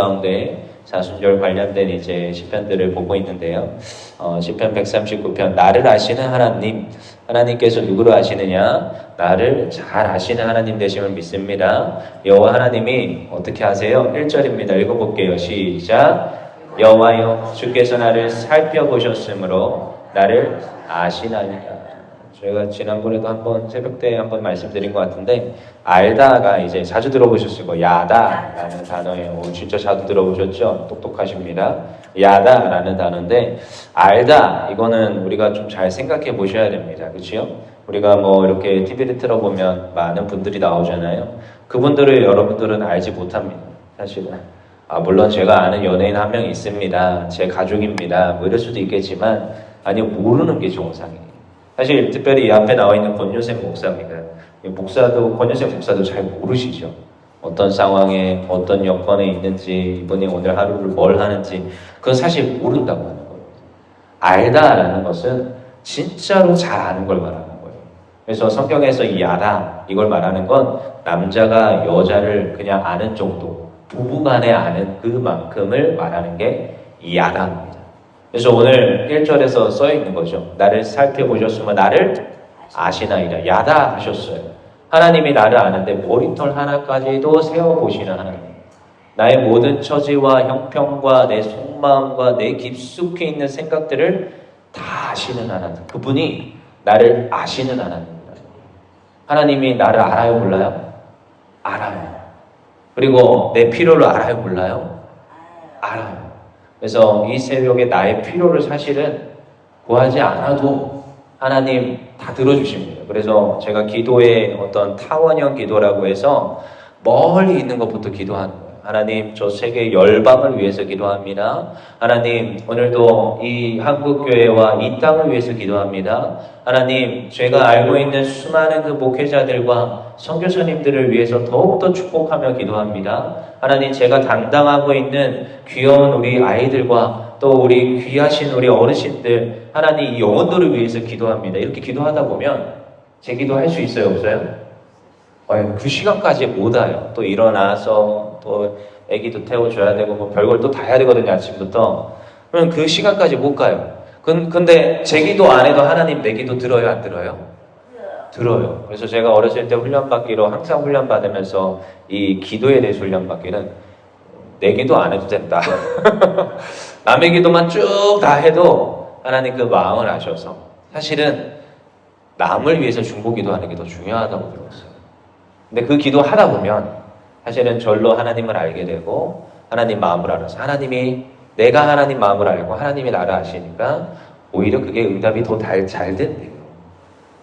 가운데 사순절 관련된 이제 시편들을 보고 있는데요. 어, 시편 139편 나를 아시는 하나님 하나님께서 누구를 아시느냐? 나를 잘 아시는 하나님 되심을 믿습니다. 여호와 하나님이 어떻게 하세요? 1절입니다. 읽어볼게요. 시작. 여호와여 주께서 나를 살펴보셨으므로 나를 아시나이다. 저희가 지난번에도 한번 새벽 때 한번 말씀드린 것 같은데 알다가 이제 자주 들어보셨을 거예요. 야다라는 단어예요. 오, 진짜 자주 들어보셨죠? 똑똑하십니다. 야다라는 단어인데 알다 이거는 우리가 좀 잘 생각해 보셔야 됩니다. 그렇죠? 우리가 뭐 이렇게 TV를 틀어보면 많은 분들이 나오잖아요. 그분들을 여러분들은 알지 못합니다. 사실은. 아, 물론 제가 아는 연예인 한 명 있습니다. 제 가족입니다. 뭐 이럴 수도 있겠지만 아니요 모르는 게 정상이에요. 사실 특별히 이 앞에 나와 있는 권요셉 목사입니다. 이 목사도 권요셉 목사도 잘 모르시죠. 어떤 상황에 어떤 여건에 있는지 이분이 오늘 하루를 뭘 하는지 그건 사실 모른다고 하는 거예요. 알다라는 것은 진짜로 잘 아는 걸 말하는 거예요. 그래서 성경에서 이 알아 이걸 말하는 건 남자가 여자를 그냥 아는 정도 부부간에 아는 그만큼을 말하는 게 이 아다입니다. 그래서 오늘 1절에서 써 있는 거죠. 나를 살펴보셨으면 나를 아시나이다. 야다 하셨어요. 하나님이 나를 아는데 머리털 하나까지도 세어보시는 하나님. 나의 모든 처지와 형편과 내 속마음과 내 깊숙이 있는 생각들을 다 아시는 하나님. 그분이 나를 아시는 하나님입니다. 하나님이 나를 알아요, 몰라요? 알아요. 그리고 내 필요를 알아요, 몰라요? 알아요. 그래서 이 새벽에 나의 필요를 사실은 구하지 않아도 하나님 다 들어주십니다. 그래서 제가 기도의 어떤 타원형 기도라고 해서 멀리 있는 것부터 기도하는 거예요. 하나님, 저 세계 열방을 위해서 기도합니다. 하나님, 오늘도 이 한국 교회와 이 땅을 위해서 기도합니다. 하나님, 제가 알고 있는 수많은 그 목회자들과 선교사님들을 위해서 더욱더 축복하며 기도합니다. 하나님, 제가 담당하고 있는 귀여운 우리 아이들과 또 우리 귀하신 우리 어르신들, 하나님 이 영혼들을 위해서 기도합니다. 이렇게 기도하다 보면 제 기도할 수 있어요, 없어요? 어, 그 시간까지 못 와요. 또 일어나서 또 아기도 태워줘야 되고 뭐 별걸 또 다 해야 되거든요, 아침부터. 그러면 그 시간까지 못 가요. 근- 근데 제 기도 안 해도 하나님 내 기도 들어요, 안 들어요? 들어요. 그래서 제가 어렸을 때 훈련받기로 항상 훈련받으면서 이 기도에 대해서 훈련받기는 내 기도 안 해도 된다. 남의 기도만 쭉 다 해도 하나님 그 마음을 아셔서 사실은 남을 위해서 중보 기도하는 게 더 중요하다고 들었어요. 근데 그 기도 하다 보면 사실은 절로 하나님을 알게 되고 하나님 마음을 알아서 하나님이 내가 하나님 마음을 알고 하나님이 나를 아시니까 오히려 그게 응답이 더 잘 된대요.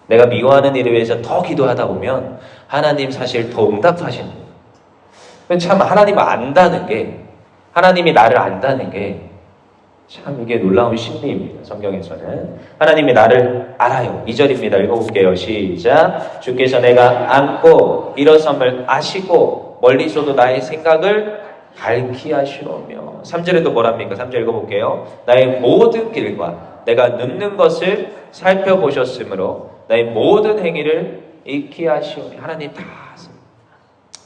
내가 미워하는 일에 위해서 더 기도하다 보면 하나님 사실 더 응답하시는 거예요. 참 하나님 안다는 게 하나님이 나를 안다는 게 참 이게 놀라운 심리입니다. 성경에서는 하나님이 나를 알아요. 2절입니다. 읽어볼게요. 시작. 주께서 내가 안고 일어섬을 아시고 멀리서도 나의 생각을 밝히 하시오며 3절에도 뭐랍니까? 3절 읽어볼게요. 나의 모든 길과 내가 눕는 것을 살펴보셨으므로 나의 모든 행위를 익히 하시오며 하나님 다.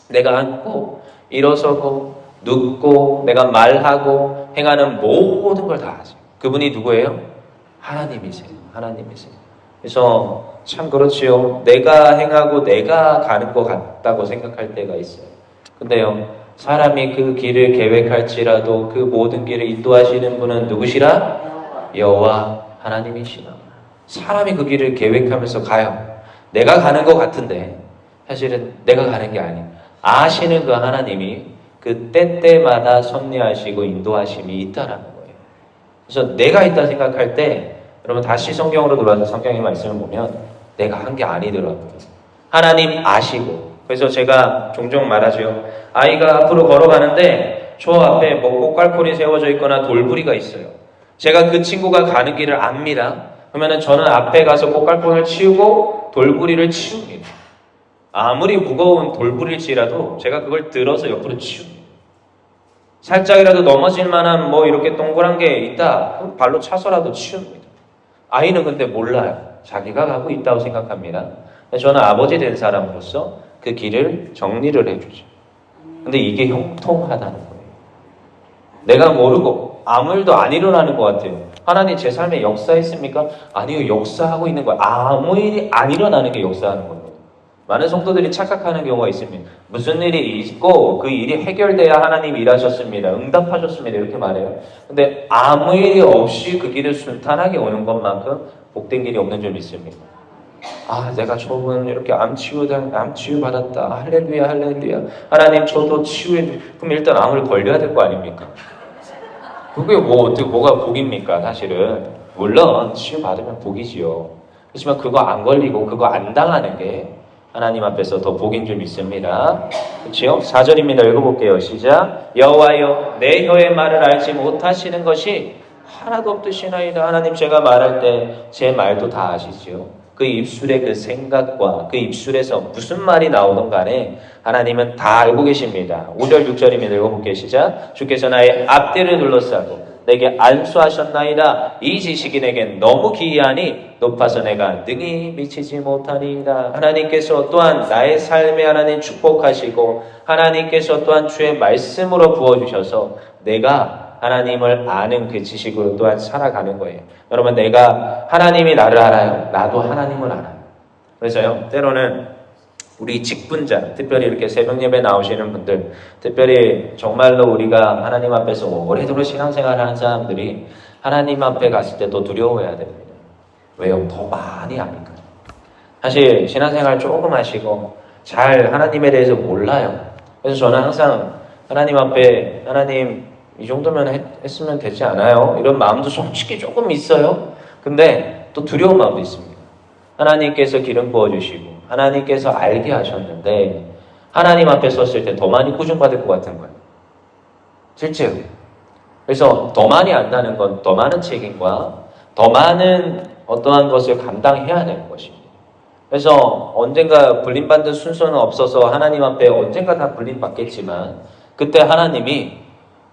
내가 앉고 일어서고 눕고 내가 말하고 행하는 모든 걸다 아세요. 그분이 누구예요? 하나님이세요. 하나님이세요. 그래서 참 그렇지요. 내가 행하고 내가 가는 것 같다고 생각할 때가 있어요. 근데요, 사람이 그 길을 계획할지라도 그 모든 길을 인도하시는 분은 누구시라? 여호와 하나님이시라. 사람이 그 길을 계획하면서 가요. 내가 가는 것 같은데 사실은 내가 가는 게 아니에요. 아시는 그 하나님이 그 때때마다 섭리하시고 인도하심이 있다라는 거예요. 그래서 내가 있다 생각할 때 여러분 다시 성경으로 돌아서 성경의 말씀을 보면 내가 한 게 아니더라고요. 하나님 아시고 그래서 제가 종종 말하죠. 아이가 앞으로 걸어가는데 저 앞에 뭐 꽃갈콘이 세워져 있거나 돌부리가 있어요. 제가 그 친구가 가는 길을 압니다. 그러면은 저는 앞에 가서 꽃갈콘을 치우고 돌부리를 치웁니다. 아무리 무거운 돌부릴지라도 제가 그걸 들어서 옆으로 치웁니다. 살짝이라도 넘어질 만한 뭐 이렇게 동그란 게 있다. 그럼 발로 차서라도 치웁니다. 아이는 근데 몰라요. 자기가 가고 있다고 생각합니다. 저는 아버지 된 사람으로서 그 길을 정리를 해주죠. 근데 이게 형통하다는 거예요. 내가 모르고 아무 일도 안 일어나는 것 같아요. 하나님 제 삶에 역사했습니까? 아니요, 역사하고 있는 거예요. 아무 일이 안 일어나는 게 역사하는 겁니다. 많은 성도들이 착각하는 경우가 있습니다. 무슨 일이 있고 그 일이 해결돼야 하나님 일하셨습니다. 응답하셨습니다. 이렇게 말해요. 근데 아무 일이 없이 그 길을 순탄하게 오는 것만큼 복된 길이 없는 줄 믿습니다. 아, 내가 저분 이렇게 암 치유당 암 치유 받았다. 할렐루야, 할렐루야. 하나님 저도 치유해 주. 그럼 일단 암을 걸려야 될 거 아닙니까? 그게 뭐 어떻게 뭐가 복입니까? 사실은 물론 치유 받으면 복이지요. 그렇지만 그거 안 걸리고 그거 안 당하는 게 하나님 앞에서 더 복인 줄 믿습니다. 그렇죠? 4절입니다. 읽어볼게요. 시작. 여호와여 내 혀의 말을 알지 못하시는 것이 하나도 없듯이나이다. 하나님 제가 말할 때 제 말도 다 아시지요. 그 입술의 그 생각과 그 입술에서 무슨 말이 나오든 간에 하나님은 다 알고 계십니다. 5절 6절입니다. 읽어볼게요. 시작. 주께서 나의 앞뒤를 둘러싸고 내게 안수하셨나이다. 이 지식이 내겐 너무 기이하니 높아서 내가 능히 미치지 못하니이다. 하나님께서 또한 나의 삶에 하나님 축복하시고 하나님께서 또한 주의 말씀으로 부어주셔서 내가 하나님을 아는 그 지식으로 또한 살아가는 거예요. 여러분 내가 하나님이 나를 알아요. 나도 하나님을 알아요. 그래서요. 때로는 우리 직분자, 특별히 이렇게 새벽 예배 나오시는 분들, 특별히 정말로 우리가 하나님 앞에서 오래도록 신앙생활 하는 사람들이 하나님 앞에 갔을 때더 두려워해야 됩니다. 왜요? 더 많이 아니까. 사실 신앙생활 조금 하시고 잘 하나님에 대해서 몰라요. 그래서 저는 항상 하나님 앞에 하나님 이 정도면 했, 했으면 되지 않아요? 이런 마음도 솔직히 조금 있어요. 근데 또 두려운 마음도 있습니다. 하나님께서 기름 부어주시고 하나님께서 알게 하셨는데 하나님 앞에 섰을 때 더 많이 꾸중받을 것 같은 거예요. 실제로. 그래서 더 많이 안다는 건 더 많은 책임과 더 많은 어떠한 것을 감당해야 되는 것입니다. 그래서 언젠가 불림받는 순서는 없어서 하나님 앞에 언젠가 다 불림받겠지만 그때 하나님이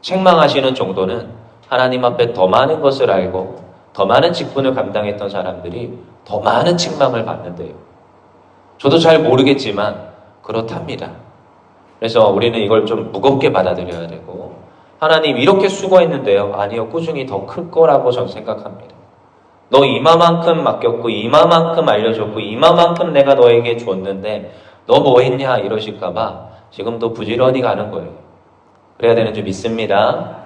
책망하시는 정도는 하나님 앞에 더 많은 것을 알고 더 많은 직분을 감당했던 사람들이 더 많은 책망을 받는데요. 저도 잘 모르겠지만 그렇답니다. 그래서 우리는 이걸 좀 무겁게 받아들여야 되고 하나님 이렇게 수고했는데요. 아니요. 꾸중이 더클 거라고 저는 생각합니다. 너 이마만큼 맡겼고 이마만큼 알려줬고 이마만큼 내가 너에게 줬는데 너 뭐 했냐 이러실까 봐 지금도 부지런히 가는 거예요. 그래야 되는 줄 믿습니다.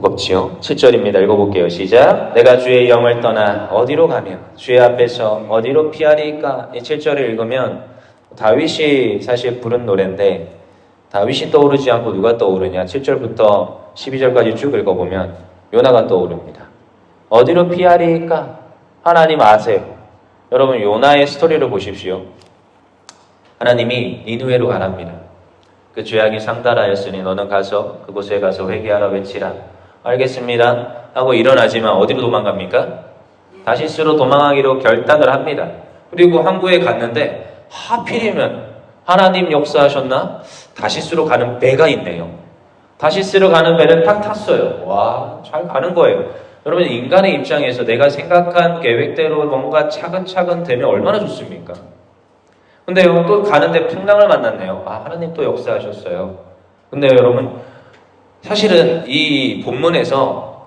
무겁지요? 7절입니다. 읽어볼게요. 시작. 내가 주의 영을 떠나 어디로 가며 주의 앞에서 어디로 피하리까? 이 7절을 읽으면 다윗이 사실 부른 노래인데 다윗이 떠오르지 않고 누가 떠오르냐? 7절부터 12절까지 쭉 읽어보면 요나가 떠오릅니다. 어디로 피하리까? 하나님 아세요. 여러분 요나의 스토리를 보십시오. 하나님이 니누에로 가랍니다. 그 죄악이 상달하였으니 너는 가서 그곳에 가서 회개하라 외치라. 알겠습니다. 하고 일어나지만 어디로 도망갑니까? 다시스로 도망하기로 결단을 합니다. 그리고 항구에 갔는데 하필이면 하나님 역사하셨나? 다시스로 가는 배가 있네요. 다시스로 가는 배를 탁 탔어요. 와, 잘 가는 거예요. 여러분 인간의 입장에서 내가 생각한 계획대로 뭔가 차근차근 되면 얼마나 좋습니까? 근데요, 또 가는데 풍랑을 만났네요. 아, 하나님 또 역사하셨어요. 근데 여러분, 사실은 이 본문에서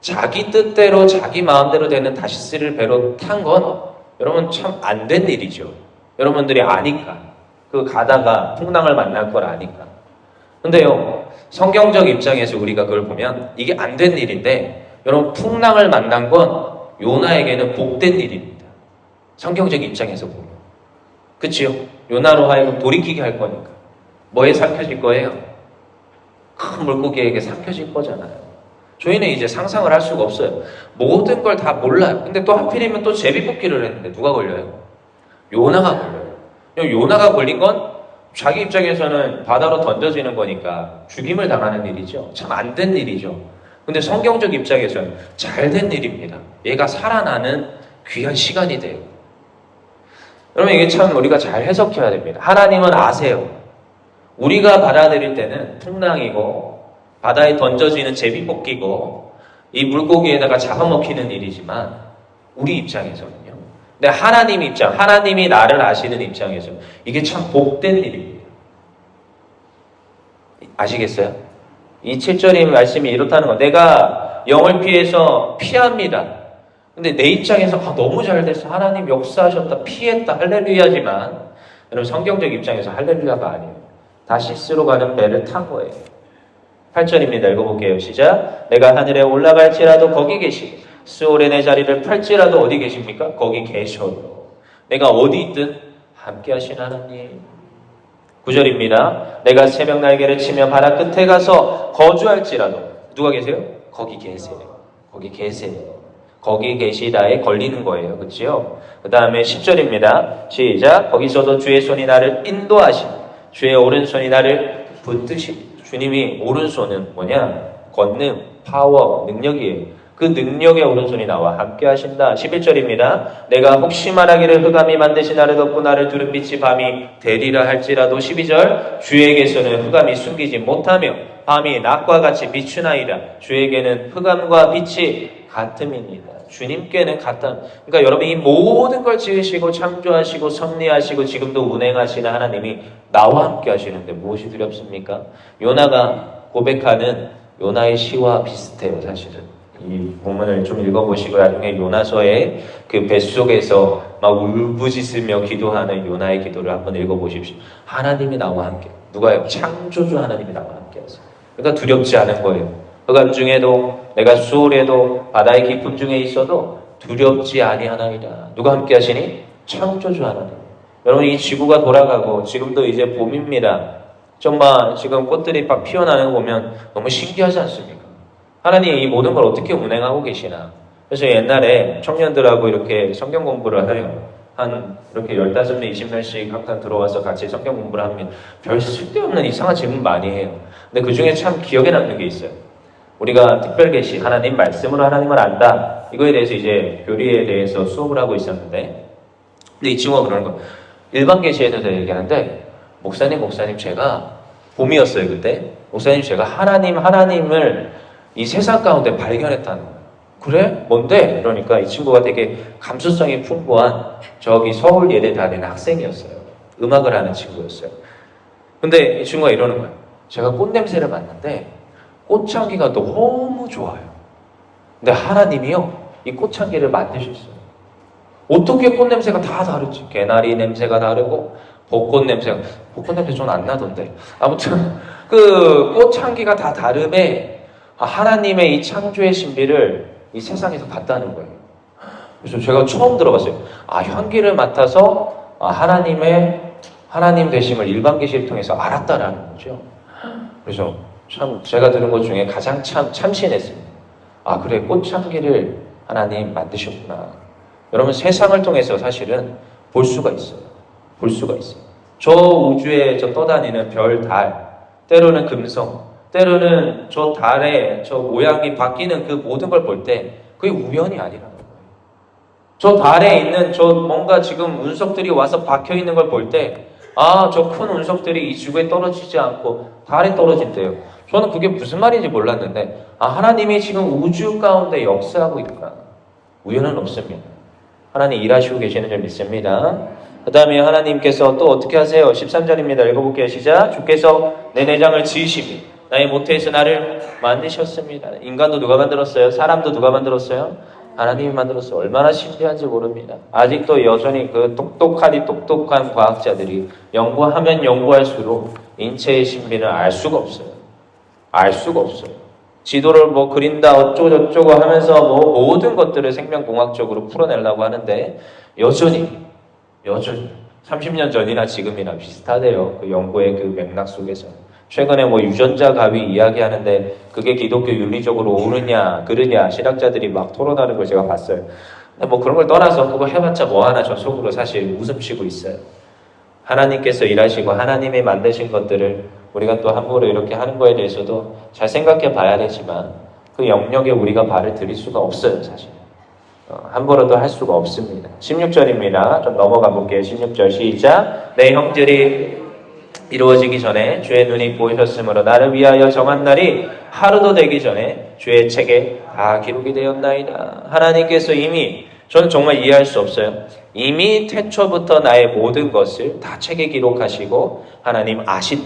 자기 뜻대로 자기 마음대로 되는 다시스를 배로 탄 건 여러분 참 안 된 일이죠. 여러분들이 아니까. 그 가다가 풍랑을 만날 걸 아니까. 근데요, 성경적 입장에서 우리가 그걸 보면 이게 안 된 일인데 여러분 풍랑을 만난 건 요나에게는 복된 일입니다. 성경적 입장에서 보면. 그치요? 요나로 하여금 돌이키게 할 거니까. 뭐에 삼켜질 거예요? 큰 물고기에게 삼켜질 거잖아요. 저희는 이제 상상을 할 수가 없어요. 모든 걸 다 몰라요. 근데 또 하필이면 또 제비뽑기를 했는데 누가 걸려요? 요나가 걸려요. 요나가 걸린 건 자기 입장에서는 바다로 던져지는 거니까 죽임을 당하는 일이죠. 참 안 된 일이죠. 근데 성경적 입장에서는 잘 된 일입니다. 얘가 살아나는 귀한 시간이 돼요. 여러분 이게 참 우리가 잘 해석해야 됩니다. 하나님은 아세요. 우리가 받아들일 때는 풍랑이고 바다에 던져지는 제비뽑기고 이 물고기에다가 잡아먹히는 일이지만 우리 입장에서는요. 근데 하나님 입장, 하나님이 나를 아시는 입장에서 이게 참 복된 일입니다. 아시겠어요? 이 7절의 말씀이 이렇다는 거. 내가 영을 피해서 피합니다. 근데 내 입장에서 아, 너무 잘 됐어. 하나님 역사하셨다. 피했다. 할렐루야지만 여러분 성경적 입장에서 할렐루야가 아니에요. 다시 스로 가는 배를 탄 거예요. 8절입니다. 읽어볼게요. 시작. 내가 하늘에 올라갈지라도 거기 계시. 수올의 내 자리를 팔지라도 어디 계십니까? 거기 계셔도. 내가 어디 있든 함께 하신 하나님. 9절입니다. 내가 새벽 날개를 치며 바다 끝에 가서 거주할지라도 누가 계세요? 거기 계세요. 거기 계세요. 거기 계시다에 걸리는 거예요. 그렇지요? 그 다음에 10절입니다. 시작. 거기서도 주의 손이 나를 인도하시고 주의 오른손이 나를 붙드시. 주님이 오른손은 뭐냐? 권능, 파워, 능력이에요. 그 능력의 오른손이 나와 함께 하신다. 11절입니다. 내가 혹시 말하기를 흑암이 만드신 나를 덮고 나를 두른 빛이 밤이 되리라 할지라도 12절 주에게서는 흑암이 숨기지 못하며 밤이 낮과 같이 비추나이다. 주에게는 흑암과 빛이 같음이니라. 주님께는 같다. 그러니까 여러분 이 모든 걸 지으시고 창조하시고 섭리하시고 지금도 운행하시는 하나님이 나와 함께 하시는데 무엇이 두렵습니까? 요나가 고백하는 요나의 시와 비슷해요, 사실은. 이 본문을 좀 읽어보시고 나중에 요나서의 그 뱃속에서 막 울부짖으며 기도하는 요나의 기도를 한번 읽어보십시오. 하나님이 나와 함께. 누가요? 창조주 하나님이 나와 함께 하세요. 그러니까 두렵지 않은 거예요. 흑암 중에도 내가 수월에도 바다의 깊음 중에 있어도 두렵지 아니하나이다. 누가 함께 하시니? 창조주 하나님. 여러분 이 지구가 돌아가고 지금도 이제 봄입니다. 정말 지금 꽃들이 막 피어나는 거 보면 너무 신기하지 않습니까? 하나님 이 모든 걸 어떻게 운행하고 계시나. 그래서 옛날에 청년들하고 이렇게 성경 공부를 해요. 한 이렇게 15명, 20명씩 항상 들어와서 같이 성경 공부를 하면 별 쓸데없는 이상한 질문 많이 해요. 근데 그 중에 참 기억에 남는 게 있어요. 우리가 특별 계시 하나님 말씀으로 하나님을 안다. 이거에 대해서 이제 교리에 대해서 수업을 하고 있었는데 근데 이 친구가 그러는 거예요. 일반 계시에 대해서 얘기하는데 목사님, 목사님 제가 봄이었어요 그때. 목사님 제가 하나님, 하나님을 이 세상 가운데 발견했다는 거예요. 그래? 뭔데? 그러니까 이 친구가 되게 감수성이 풍부한 저기 서울 예대 다니는 학생이었어요. 음악을 하는 친구였어요. 근데 이 친구가 이러는 거예요. 제가 꽃 냄새를 맡는데 꽃향기가 너무 좋아요. 근데 하나님이요, 이 꽃향기를 만드셨어요. 어떻게 꽃 냄새가 다 다르지? 개나리 냄새가 다르고, 벚꽃 냄새가, 벚꽃 냄새 좀 안 나던데. 아무튼, 그 꽃향기가 다 다름에 아, 하나님의 이 창조의 신비를 이 세상에서 봤다는 거예요. 그래서 제가 처음 들어봤어요. 아, 향기를 맡아서 아, 하나님의 하나님 되심을 일반 계시를 통해서 알았다라는 거죠. 그래서 참 제가 들은 것 중에 가장 참 참신했습니다. 아 그래 꽃향기를 하나님 만드셨구나. 여러분 세상을 통해서 사실은 볼 수가 있어요. 볼 수가 있어요. 저 우주에 저 떠다니는 별, 달, 때로는 금성, 때로는 저 달의 저 모양이 바뀌는 그 모든 걸 볼 때 그게 우연이 아니라는 거예요. 저 달에 있는 저 뭔가 지금 운석들이 와서 박혀 있는 걸 볼 때 아, 저 큰 운석들이 이 지구에 떨어지지 않고 달에 떨어진대요. 저는 그게 무슨 말인지 몰랐는데, 아, 하나님이 지금 우주 가운데 역사하고 있구나. 우연은 없습니다. 하나님 일하시고 계시는 줄 믿습니다. 그 다음에 하나님께서 또 어떻게 하세요? 13절입니다. 읽어볼게요. 시작. 주께서 내 내장을 지으시고, 나의 모태에서 나를 만드셨습니다. 인간도 누가 만들었어요? 사람도 누가 만들었어요? 하나님이 만들었어 얼마나 신비한지 모릅니다. 아직도 여전히 그 똑똑하디 똑똑한 과학자들이 연구하면 연구할수록 인체의 신비는 알 수가 없어요. 알 수가 없어요. 지도를 뭐 그린다 어쩌고 저쩌고 하면서 뭐 모든 것들을 생명공학적으로 풀어내려고 하는데 여전히 여전히 30년 전이나 지금이나 비슷하대요. 그 연구의 그 맥락 속에서. 최근에 뭐 유전자 가위 이야기하는데 그게 기독교 윤리적으로 옳으냐 그르냐 신학자들이 막 토론하는 걸 제가 봤어요. 근데 뭐 그런 걸 떠나서 그거 해봤자 뭐 하나 저 속으로 사실 웃음 쉬고 있어요. 하나님께서 일하시고 하나님이 만드신 것들을 우리가 또 함부로 이렇게 하는 거에 대해서도 잘 생각해 봐야 되지만 그 영역에 우리가 발을 들일 수가 없어요 사실. 어, 함부로도 할 수가 없습니다. 16절입니다. 좀 넘어가 볼게요. 16절 시작. 내 형들이 이루어지기 전에 주의 눈이 보이셨으므로 나를 위하여 정한 날이 하루도 되기 전에 주의 책에 다 기록이 되었나이다. 하나님께서 이미 저는 정말 이해할 수 없어요. 이미 태초부터 나의 모든 것을 다 책에 기록하시고 하나님 아신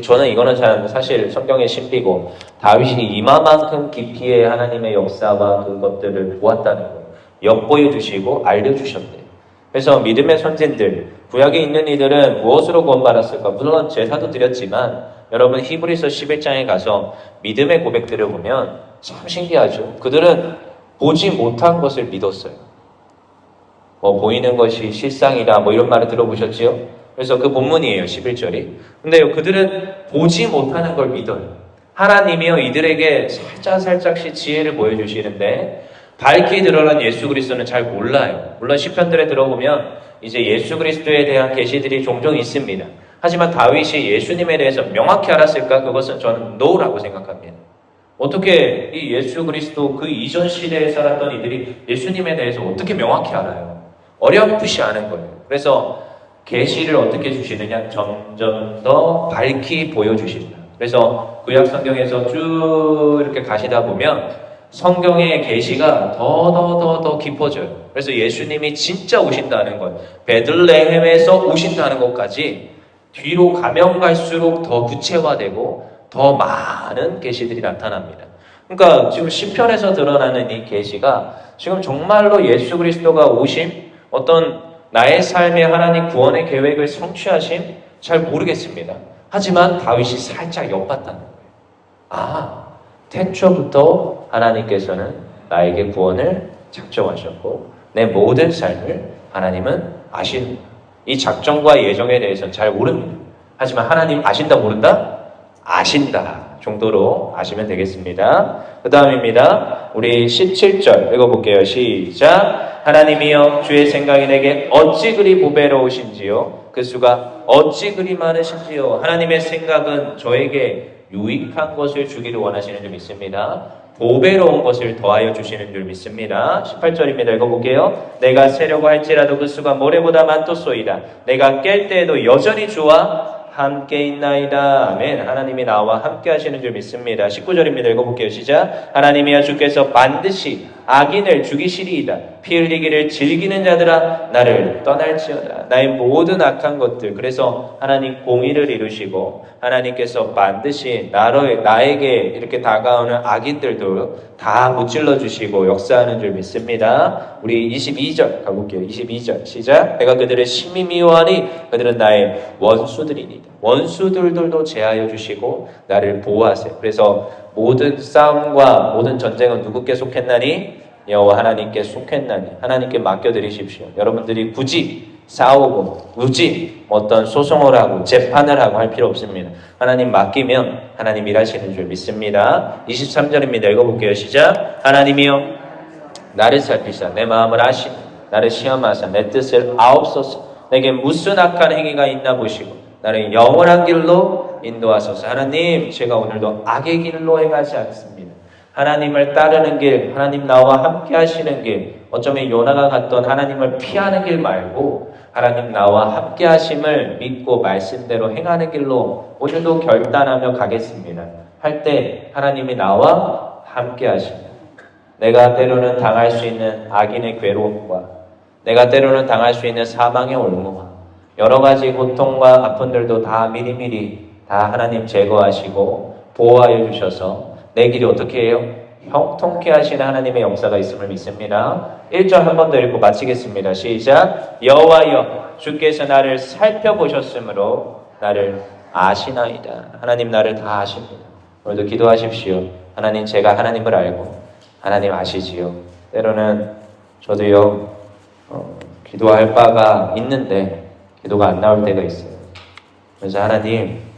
저는 이거는 참 사실 성경의 신비고 다윗이 이마만큼 깊이의 하나님의 역사와 그것들을 보았다는 거예요. 엿보여 주시고 알려 주셨대요. 그래서 믿음의 선진들, 구약에 있는 이들은 무엇으로 구원받았을까? 물론 제사도 드렸지만 여러분 히브리서 11장에 가서 믿음의 고백들을 보면 참 신기하죠. 그들은 보지 못한 것을 믿었어요. 뭐 보이는 것이 실상이다 뭐 이런 말을 들어보셨지요? 그래서 그 본문이에요 11절이. 근데 그들은 보지 못하는 걸 믿어요. 하나님이요 이들에게 살짝 살짝씩 지혜를 보여주시는데 밝히 드러난 예수 그리스도는 잘 몰라요. 물론 시편들에 들어보면 이제 예수 그리스도에 대한 계시들이 종종 있습니다. 하지만 다윗이 예수님에 대해서 명확히 알았을까? 그것은 저는 no라고 생각합니다. 어떻게 이 예수 그리스도 그 이전 시대에 살았던 이들이 예수님에 대해서 어떻게 명확히 알아요? 어렴풋이 아는 거예요. 그래서 계시를 어떻게 주시느냐? 점점 더 밝히 보여주신다. 그래서 구약 성경에서 쭉 이렇게 가시다 보면 성경의 계시가 더 더 더 더 깊어져요. 그래서 예수님이 진짜 오신다는 것, 베들레헴에서 오신다는 것까지 뒤로 가면 갈수록 더 구체화되고 더 많은 계시들이 나타납니다. 그러니까 지금 시편에서 드러나는 이 계시가 지금 정말로 예수 그리스도가 오심 어떤 나의 삶의 하나님 구원의 계획을 성취하심 잘 모르겠습니다. 하지만 다윗이 살짝 엿봤다는 거예요. 아, 태초부터 하나님께서는 나에게 구원을 작정하셨고 내 모든 삶을 하나님은 아시는 이 작정과 예정에 대해서는 잘 모릅니다. 하지만 하나님 아신다 모른다? 아신다 정도로 아시면 되겠습니다. 그 다음입니다. 우리 17절 읽어볼게요. 시작. 하나님이여 주의 생각이 내게 어찌 그리 보배로우신지요. 그 수가 어찌 그리 많으신지요. 하나님의 생각은 저에게 유익한 것을 주기를 원하시는 줄 믿습니다. 보배로운 것을 더하여 주시는 줄 믿습니다. 18절입니다. 읽어볼게요. 내가 세려고 할지라도 그 수가 모래보다 많도소이다. 내가 깰 때에도 여전히 주와 함께 있나이다. 아멘. 하나님이 나와 함께 하시는 줄 믿습니다. 19절입니다. 읽어볼게요. 시작. 하나님이여 주께서 반드시 악인을 죽이시리이다. 피 흘리기를 즐기는 자들아 나를 떠날지어다. 나의 모든 악한 것들. 그래서 하나님 공의를 이루시고 하나님께서 반드시 나로, 나에게 이렇게 다가오는 악인들도 다 무찔러 주시고 역사하는 줄 믿습니다. 우리 22절 가볼게요. 22절 시작. 내가 그들을 심히 미워하니 그들은 나의 원수들이니다. 원수들도 제하여 주시고 나를 보호하세요. 그래서 모든 싸움과 모든 전쟁은 누구께 속했나니 여호와 하나님께 속했나니 하나님께 맡겨드리십시오. 여러분들이 굳이 싸우고 굳이 어떤 소송을 하고 재판을 하고 할 필요 없습니다. 하나님 맡기면 하나님 일하시는 줄 믿습니다. 23절입니다. 읽어볼게요. 시작. 하나님이여 나를 살피사 내 마음을 아시 나를 시험하사 내 뜻을 아옵소서 내게 무슨 악한 행위가 있나 보시고 나를 영원한 길로 인도하소서. 하나님 제가 오늘도 악의 길로 행하지 않습니다. 하나님을 따르는 길 하나님 나와 함께 하시는 길 어쩌면 요나가 갔던 하나님을 피하는 길 말고 하나님 나와 함께 하심을 믿고 말씀대로 행하는 길로 오늘도 결단하며 가겠습니다. 할 때 하나님이 나와 함께 하십니다. 내가 때로는 당할 수 있는 악인의 괴로움과 내가 때로는 당할 수 있는 사망의 올무와 여러 가지 고통과 아픔들도 다 미리미리 다 하나님 제거하시고 보호하여 주셔서 내 길이 어떻게 해요? 형통케 하시는 하나님의 역사가 있음을 믿습니다. 1절 한 번 더 읽고 마치겠습니다. 시작. 여호와여 주께서 나를 살펴보셨으므로 나를 아시나이다. 하나님 나를 다 아십니다. 오늘도 기도하십시오. 하나님 제가 하나님을 알고 하나님 아시지요. 때로는 저도요 어, 기도할 바가 있는데 기도가 안 나올 때가 있어요. 그래서 하나님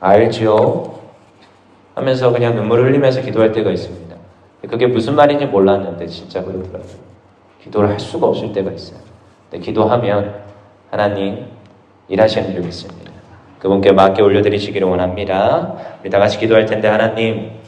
알죠 하면서 그냥 눈물을 흘리면서 기도할 때가 있습니다. 그게 무슨 말인지 몰랐는데 진짜 그렇더라고요. 기도를 할 수가 없을 때가 있어요. 근데 기도하면 하나님 일하시는 줄 믿습니다. 그분께 맡겨 올려드리시기를 원합니다. 우리 다 같이 기도할 텐데 하나님